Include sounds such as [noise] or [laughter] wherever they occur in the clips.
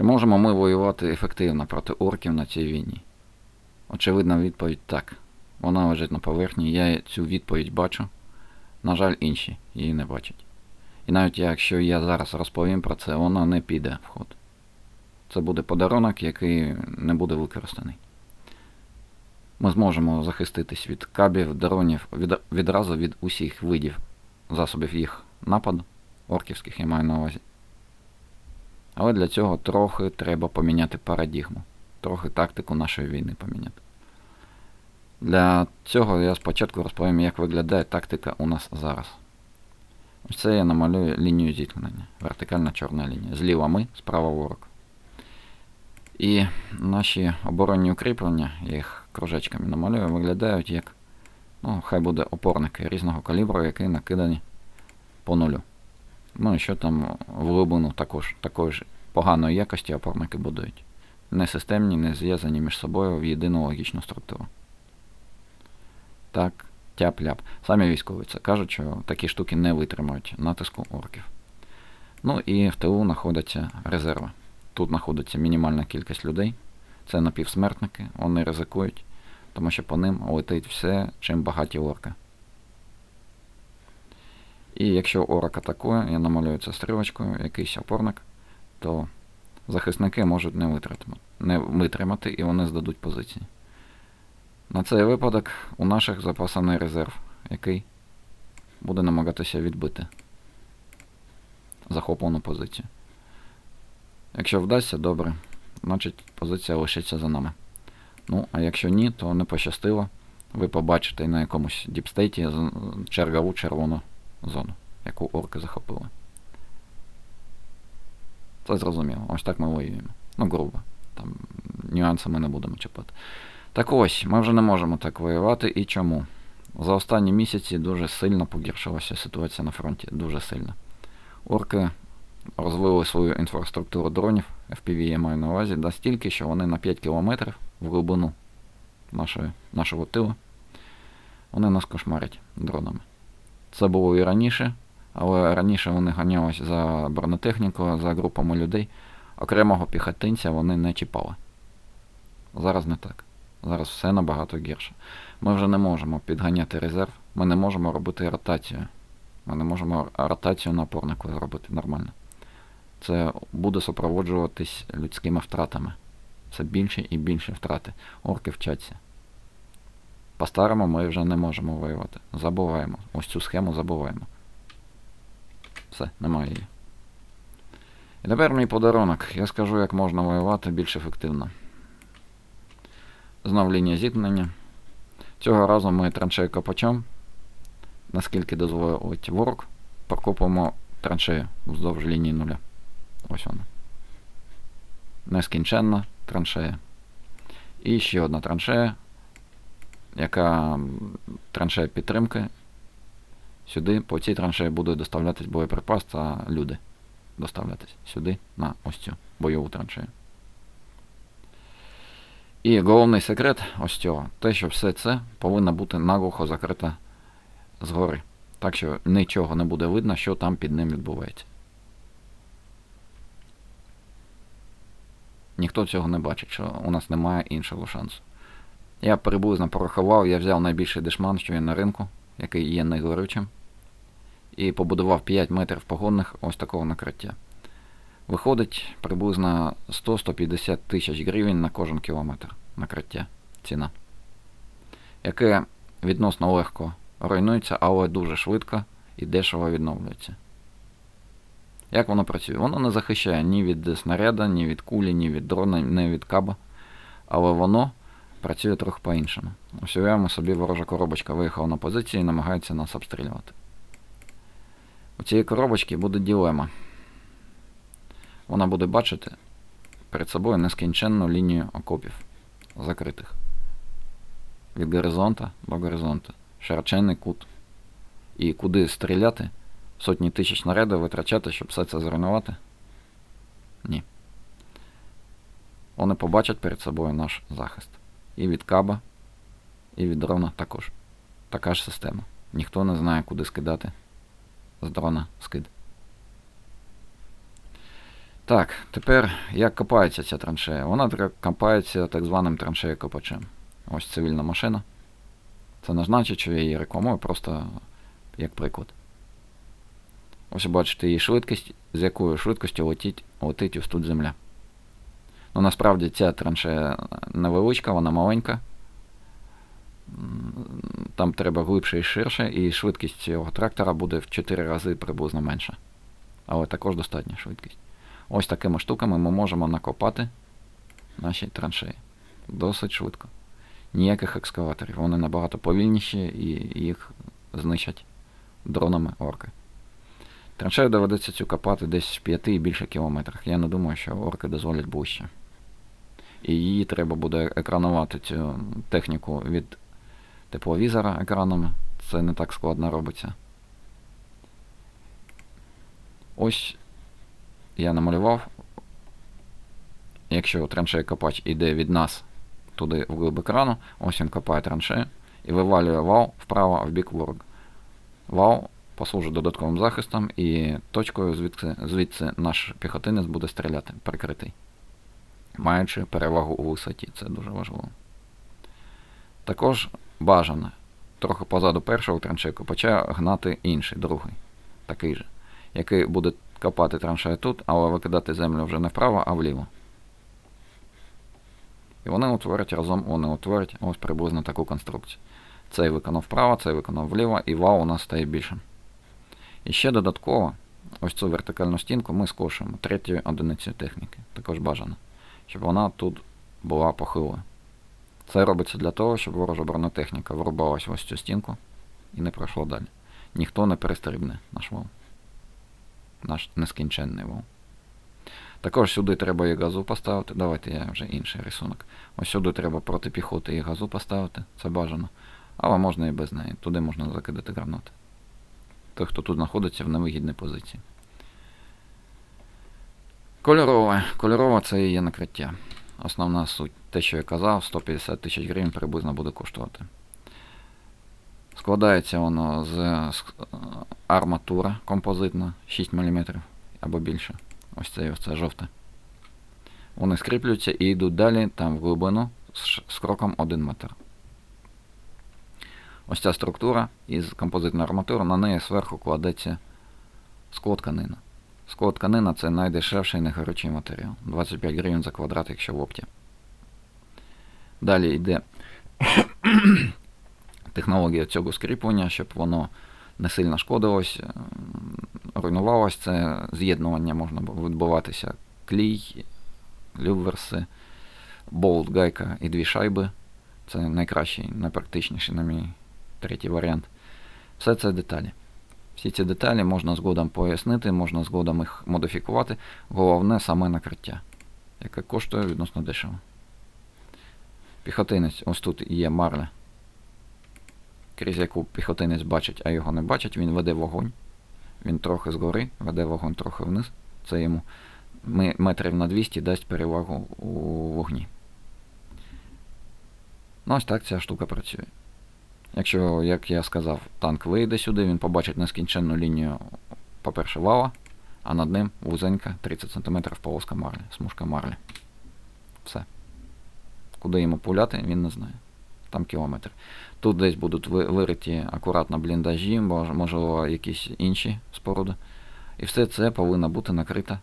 Чи можемо ми воювати ефективно проти орків на цій війні? Очевидна відповідь так. Вона лежить на поверхні, я цю відповідь бачу. На жаль, інші її не бачать. І навіть якщо я зараз розповім про це, вона не піде в ход. Це буде подарунок, який не буде використаний. Ми зможемо захиститись від кабів, дронів, від, відразу від усіх видів засобів їх нападу, орківських я маю на увазі. Але для цього трохи треба поміняти парадігму, трохи тактику нашої війни поміняти. Для цього я спочатку розповім, як виглядає тактика у нас зараз. Ось це я намалюю лінію зіткнення. Вертикальна чорна лінія. Зліва ми, справа ворог. І наші оборонні укріплення, я їх кружечками намалюю, виглядають як, ну, хай буде опорники різного калібру, які накидані по нулю. Ну і що там в глибину також такої ж поганої якості опорники будують. Не системні, не зв'язані між собою в єдину логічну структуру. Так, тяп-ляп. Самі військові це кажуть, що такі штуки не витримують натиску орків. Ну і в тилу знаходяться резерви. Тут знаходиться мінімальна кількість людей. Це напівсмертники, вони ризикують, тому що по ним летить все, чим багаті орки. І якщо орок атакує, я намалюю це стрілочкою, якийсь опорник, то захисники можуть не витримати, не витримати і вони здадуть позиції. На цей випадок у наших запасаний резерв, який буде намагатися відбити захоплену позицію. Якщо вдасться, добре, значить позиція лишиться за нами. Ну, а якщо ні, то не пощастило. Ви побачите на якомусь діпстейті чергову червону зону, яку орки захопили. Це зрозуміло. Ось так ми воюємо. Ну, грубо. Там нюанси ми не будемо чіпати. Так ось, ми вже не можемо так воювати. І чому? За останні місяці дуже сильно погіршилася ситуація на фронті. Дуже сильно. Орки розвили свою інфраструктуру дронів, FPV я маю на увазі, настільки, що вони на 5 кілометрів в глибину нашої, нашого тилу вони нас кошмарять дронами. Це було і раніше, але раніше вони ганялись за бронетехнікою, за групами людей. Окремого піхотинця вони не чіпали. Зараз не так. Зараз все набагато гірше. Ми вже не можемо підганяти резерв, ми не можемо робити ротацію. Ми не можемо ротацію на опорнику зробити нормально. Це буде супроводжуватись людськими втратами. Це більше і більше втрати. Орки вчаться. По-старому ми вже не можемо воювати. Забуваємо. Ось цю схему забуваємо. Все, немає її. І тепер мій подарунок. Я скажу, як можна воювати більш ефективно. Знов лінія зіткнення. Цього разу ми траншею копачом, наскільки дозволить ворог, прокопуємо траншею вздовж лінії нуля. Ось вона. Нескінченна траншея. І ще одна траншея, яка траншея підтримки. Сюди по цій траншеї буде доставлятись боєприпас та люди. Доставлятись сюди на ось цю бойову траншею. І головний секрет ось цього, те, що все це повинно бути наглухо закрите згори. Так що нічого не буде видно, що там під ним відбувається. Ніхто цього не бачить, що у нас немає іншого шансу. Я приблизно порахував, я взяв найбільший дешман, що є на ринку, який є найгорючим, і побудував 5 метрів погодних ось такого накриття. Виходить приблизно 100-150 тисяч гривень на кожен кілометр накриття ціна, яке відносно легко руйнується, але дуже швидко і дешево відновлюється. Як воно працює? Воно не захищає ні від снаряда, ні від кулі, ні від дрона, ні від каба. Але воно працює трохи по-іншому. Ось уявимо собі ворожа коробочка виїхала на позиції і намагається нас обстрілювати. У цієї коробочки буде ділема. Вона буде бачити перед собою нескінченну лінію окопів закритих. Від горизонта до горизонта. Широченний кут. І куди стріляти, сотні тисяч снарядів витрачати, щоб все це зруйнувати? Ні. Вони побачать перед собою наш захист. І від каба, і від дрона також. Така ж система. Ніхто не знає, куди скидати з дрона скид. Так, тепер як копається ця траншея? Вона копається так званим траншеєкопачем. Ось цивільна машина. Це не значить, що я її рекламую, просто як приклад. Ось бачите її швидкість, з якою швидкістю летить, летить ось тут земля. Ну насправді ця траншея невеличка, вона маленька. Там треба глибше і ширше, і швидкість цього трактора буде в 4 рази приблизно менша. Але також достатня швидкість. Ось такими штуками ми можемо накопати наші траншеї. Досить швидко. Ніяких екскаваторів. Вони набагато повільніші і їх знищать дронами орки. Траншею доведеться цю копати десь в 5 і більше кілометрах. Я не думаю, що орки дозволять ближче. І її треба буде екранувати цю техніку від тепловізора екранами. Це не так складно робиться. Ось я намалював. Якщо траншея копач іде від нас туди в глиб екрану, ось він копає траншею і вивалює вал вправо в бік ворога. Вал послужить додатковим захистом і точкою звідси, звідси наш піхотинець буде стріляти, прикритий. Маючи перевагу у висоті, це дуже важливо. Також бажано трохи позаду першого траншею копача гнати інший, другий, такий же, який буде копати траншею тут, але викидати землю вже не вправо, а вліво. І вони утворять разом, вони утворять ось приблизно таку конструкцію. Цей виконав вправо, цей виконав вліво, і вал у нас стає більшим. І ще додатково, ось цю вертикальну стінку ми скошуємо третьою одиницею техніки. Також бажано, щоб вона тут була похилою. Це робиться для того, щоб ворожа бронетехніка врубалась в ось цю стінку і не пройшла далі. Ніхто не перестрибне наш вал. Наш нескінченний вал. Також сюди треба і газу поставити. Давайте я вже інший рисунок. Ось сюди треба проти піхоти і газу поставити, це бажано. Але можна і без неї. Туди можна закидати гранати. Той, хто тут знаходиться в невигідній позиції. Кольорове. Кольорове це і є накриття. Основна суть. Те, що я казав, 150 тисяч гривень приблизно буде коштувати. Складається воно з, з арматура композитна 6 мм або більше. Ось це ось це жовте. Вони скріплюються і йдуть далі там в глибину з, кроком 1 метр. Ось ця структура із композитної арматури, на неї зверху кладеться склотканина. Склотканина це найдешевший негорючий матеріал. 25 гривень за квадрат, якщо в опті. Далі йде [coughs] технологія цього скріплення, щоб воно не сильно шкодилось, руйнувалось. Це з'єднування можна відбуватися клій, люверси, болт, гайка і дві шайби. Це найкращий, найпрактичніший, на мій третій варіант. Все це деталі. Всі ці деталі можна згодом пояснити, можна згодом їх модифікувати. Головне саме накриття, яке коштує відносно дешево. Піхотинець, ось тут є марля, крізь яку піхотинець бачить, а його не бачить, він веде вогонь. Він трохи згори, веде вогонь трохи вниз. Це йому метрів на 200 дасть перевагу у вогні. Ну, ось так ця штука працює. Якщо, як я сказав, танк вийде сюди, він побачить нескінченну лінію, по-перше, вала, а над ним вузенька 30 см полоска марлі, смужка марлі. Все. Куди йому пуляти, він не знає. Там кілометр. Тут десь будуть вириті акуратно бліндажі, можливо, якісь інші споруди. І все це повинна бути накрита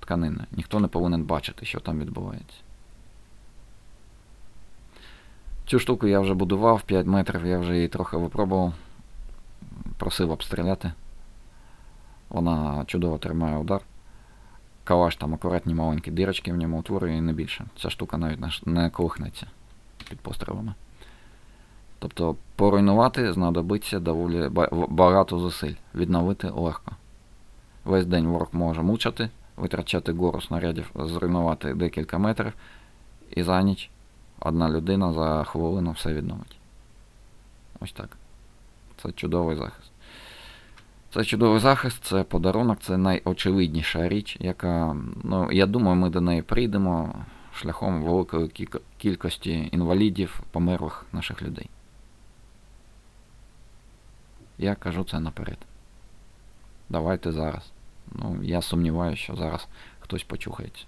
тканина. Ніхто не повинен бачити, що там відбувається. Цю штуку я вже будував 5 метрів, я вже її трохи випробував. Просив обстріляти. Вона чудово тримає удар. Калаш там акуратні маленькі дирочки в ньому утворює і не більше. Ця штука навіть не колихнеться під пострілами. Тобто поруйнувати знадобиться доволі багато зусиль. Відновити легко. Весь день ворог може мучати, витрачати гору снарядів, зруйнувати декілька метрів і за ніч одна людина за хвилину все відновить. Ось так. Це чудовий захист. Це чудовий захист, це подарунок, це найочевидніша річ, яка, ну, я думаю, ми до неї прийдемо шляхом великої кількості інвалідів, померлих наших людей. Я кажу це наперед. Давайте зараз. Ну, я сумніваюся, що зараз хтось почухається.